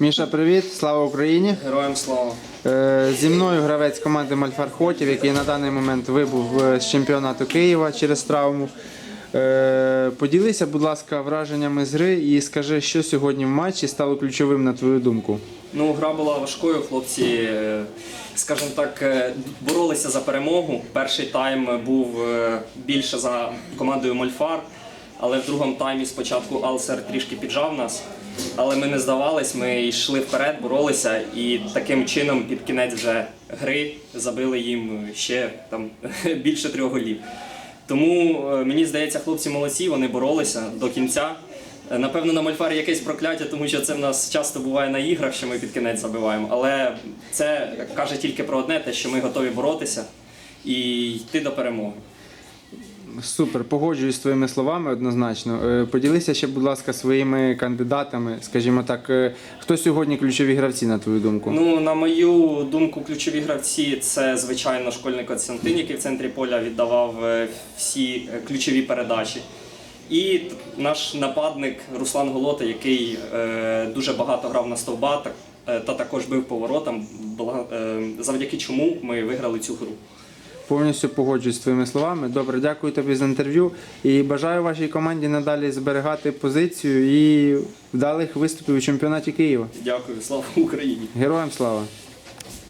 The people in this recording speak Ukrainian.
Міша, привіт, слава Україні. Героям слава. Е, Зі мною гравець команди Мальфар Хотів, який на даний момент вибув е, з чемпіонату Києва через травму. Е, Поділися, будь ласка, враженнями з гри і скажи, що сьогодні в матчі стало ключовим на твою думку. Ну, гра була важкою. Хлопці, скажімо так, боролися за перемогу. Перший тайм був більше за командою Мольфар, але в другому таймі спочатку Алсер трішки піджав нас. Але ми не здавались, ми йшли вперед, боролися і таким чином під кінець вже гри забили їм ще там більше трьох голів. Тому е, мені здається, хлопці молодці, вони боролися до кінця. Е, Напевно, на Мольфарі якесь прокляття, тому що це в нас часто буває на іграх, що ми під кінець забиваємо. Але це каже тільки про одне, те, що ми готові боротися і йти до перемоги. Супер, погоджуюсь з твоїми словами однозначно. Е, Поділися ще, будь ласка, своїми кандидатами. Скажімо так, е, хто сьогодні ключові гравці, на твою думку? Ну, на мою думку, ключові гравці це, звичайно, школьник Константин, який в центрі поля віддавав е, всі ключові передачі. І наш нападник Руслан Голота, який дуже багато грав на стовба та також бив поворотом, завдяки чому ми виграли цю гру. Повністю погоджуюсь з твоїми словами. Добре, дякую тобі за інтерв'ю і бажаю вашій команді надалі зберігати позицію і вдалих виступів у чемпіонаті Києва. Дякую, слава Україні! Героям слава!